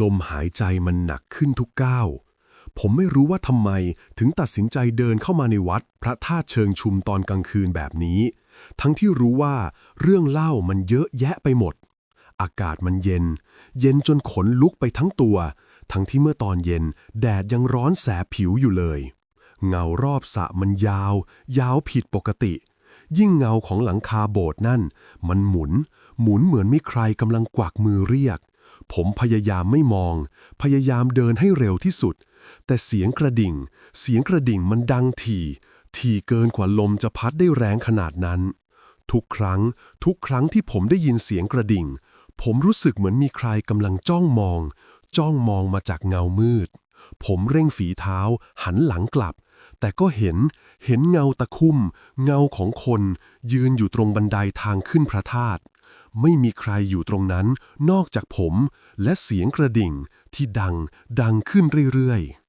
ลมหายใจมันหนักขึ้นทุกก้าว ผมไม่รู้ว่าทำไมถึงตัดสินใจเดินเข้ามาในวัด พระธาตุเชิงชุมตอนกลางคืนแบบนี้ ทั้งที่รู้ว่าเรื่องเล่ามันเยอะแยะไปหมด อากาศมันเย็น เย็นจนขนลุกไปทั้งตัว ทั้งที่เมื่อตอนเย็น แดดยังร้อนแสบผิวอยู่เลย เงารอบสระมันยาว ยาวผิดปกติ ยิ่งเงาของหลังคาโบสถ์นั่น มันหมุน หมุนเหมือนมีใครกำลังกวักมือเรียก ผมพยายามไม่มอง พยายามเดินให้เร็วที่สุด แต่เสียงกระดิ่ง เสียงกระดิ่งมันดังถี่ถี่เกินกว่าลมจะพัดได้แรงขนาดนั้น ทุกครั้ง ทุกครั้งที่ผมได้ยินเสียงกระดิ่ง ผมรู้สึกเหมือนมีใครกำลังจ้องมอง จ้องมองมาจากเงามืด ผมเร่งฝีเท้า หันหลังกลับ แต่ก็เห็น เห็นเงาตะคุ่ม เงาของคน ยืนอยู่ตรงบันไดทางขึ้นพระธาตุ ไม่มีใครอยู่ตรงนั้นนอกจากผมและเสียงกระดิ่งที่ดังดังขึ้นเรื่อยๆ